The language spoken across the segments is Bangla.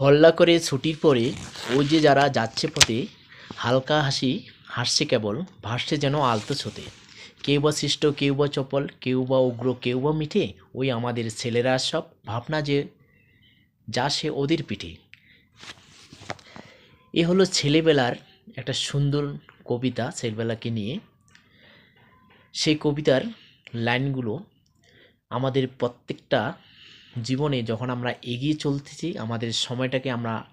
হল্লা করে ছুটির পরে ওই যে যারা যাচ্ছে পথে, হালকা হাসি, হাসছে কেবল, ভাসছে যেন আলতো ছোতে। কেউ বা সৃষ্ট, কেউ বা চপল, কেউ বা উগ্র, কেউ বা মিঠে, ওই আমাদের ছেলেরা সব ভাবনা যে, যা সে ওদের পিঠে। এ হলো ছেলেবেলার একটা সুন্দর কবিতা ছেলেবেলাকে নিয়ে। সেই কবিতার লাইনগুলো আমাদের প্রত্যেকটা জীবনে যখন আমরা এগিয়ে চলতেছি, আমাদের সময়টাকে আমরা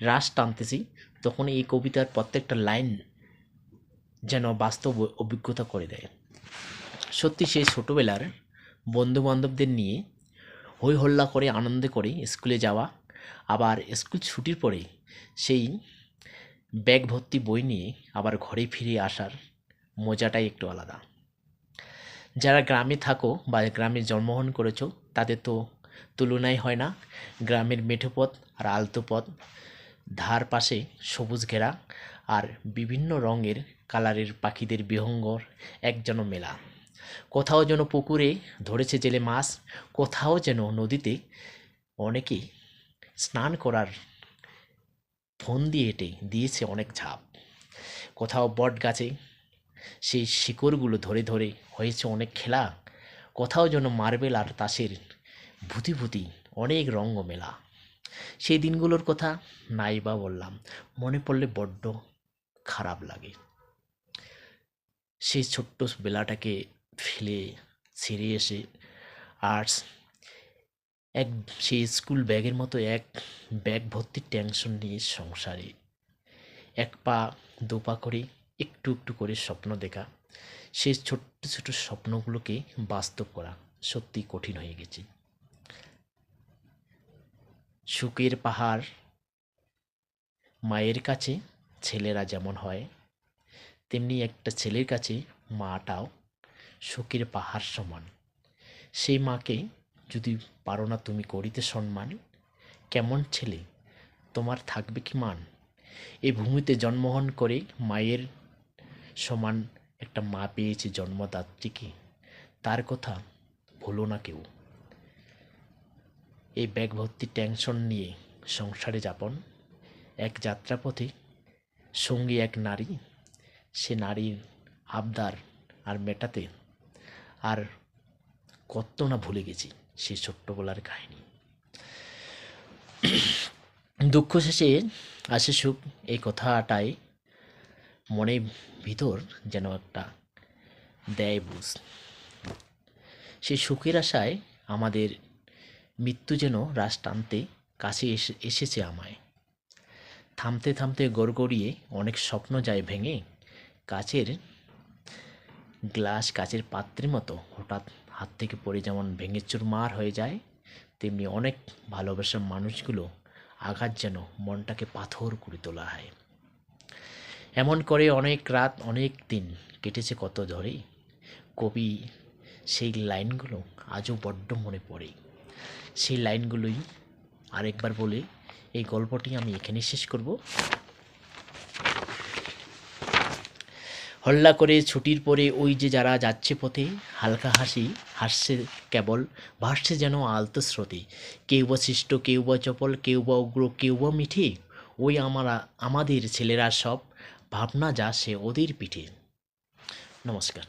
হ্রাস টানতেছি, তখন এই কবিতার প্রত্যেকটা লাইন যেন বাস্তব অভিজ্ঞতা করে দেয়। সত্যি সেই ছোটোবেলার বন্ধু বান্ধবদের নিয়ে হই হল্লা করে, আনন্দ করে স্কুলে যাওয়া, আবার স্কুল ছুটির পরে সেই ব্যাগ ভর্তি বই নিয়ে আবার ঘরে ফিরে আসার মজাটাই একটু আলাদা। যারা গ্রামে থাকো বা গ্রামে জন্মগ্রহণ করেছ, তাদের তো তুলনাই হয় না। গ্রামের মেঠো পথ আর আলতো পথ, ধার পাশে সবুজ ঘেরা আর বিভিন্ন রঙের কালারের পাখিদের বিহঙ্গর এক যেন মেলা। কোথাও যেন পুকুরে ধরেছে জেলে মাছ, কোথাও যেন নদীতে অনেকে স্নান করার ফোন দিয়ে হেঁটে দিয়েছে অনেক ঝাঁপ। কোথাও বট গাছে সেই শিকড়গুলো ধরে ধরে হয়েছে অনেক খেলা, কোথাও যেন মার্বেল আর তাসের ভূতি ভূতি অনেক রঙ্গ মেলা সেই দিনগুলোর কথা নাই বা বললাম। মনে পড়লে বড্ড খারাপ লাগে। সেই ছোট্ট বেলাটাকে ফেলে ছেড়ে এসে আর্টস এক সেই স্কুল ব্যাগের মতো এক ব্যাগ ভর্তি টেনশন নিয়ে সংসারে। এক পা দু পা করে একটু একটু করে স্বপ্ন দেখা। সেই ছোট্ট ছোট স্বপ্নগুলোকে বাস্তব করা সত্যি কঠিন হয়ে গেছে। সুখের পাহাড়। মায়ের কাছে ছেলেরা যেমন হয়, তেমনি একটা ছেলের কাছে মাটাও সুখের পাহাড় সমান। সেই মাকে যদি পারো না তুমি করিতে সম্মান, কেমন ছেলে? তোমার থাকবে কি মান? এই ভূমিতে জন্মগ্রহণ করে মায়ের সমান একটা মা পেয়েছে জন্মদাত্রীকে। তার কথা ভুলো না কেউ। এই ব্যাগ ভর্তি টেনশন নিয়ে সংসারে যাপন। এক যাত্রাপথে সঙ্গী এক নারী, সে নারীর আবদার আর মেটাতে আর কত না ভুলে গেছি সেই ছোট্টবেলার কাহিনী। দুঃখ শেষে আসে সুখ, এই কথাটাই মনের ভিতর যেন একটা দেয় বুঝ। সেই সুখের আশায় আমাদের মৃত্যু যেন রাস টানতে কাছে এসে, এসেছে আমায়। থামতে থামতে গড়গড়িয়ে অনেক স্বপ্ন যায় ভেঙে, কাচের গ্লাস কাচের পাত্রের মতো হঠাৎ হাত থেকে পড়ে যেমন ভেঙে চুরমার হয়ে যায়, তেমনি অনেক ভালোবাসার মানুষগুলো আঘাত যেন মনটাকে পাথর করে তোলা হয়। এমন করে অনেক রাত, অনেক দিন কেটেছে কত ধরে। কবি সেই লাইনগুলো আজও বড্ড মনে পড়ে। সেই লাইনগুলোই আরেকবার বলে এই গল্পটি আমি এখানে শেষ করব। হল্লা করে ছুটির পরে ওই যে যারা যাচ্ছে পথে, হালকা হাসি, হাসছে কেবল, ভাসছে যেন আলতো স্রোতে। কেউ বা সৃষ্ট, কেউ বা চপল, কেউ বা উগ্র, কেউ বা মিঠে, ওই আমারা, আমাদের ছেলেরা সব, ভাবনা যা সে ওদের পিঠে। নমস্কার।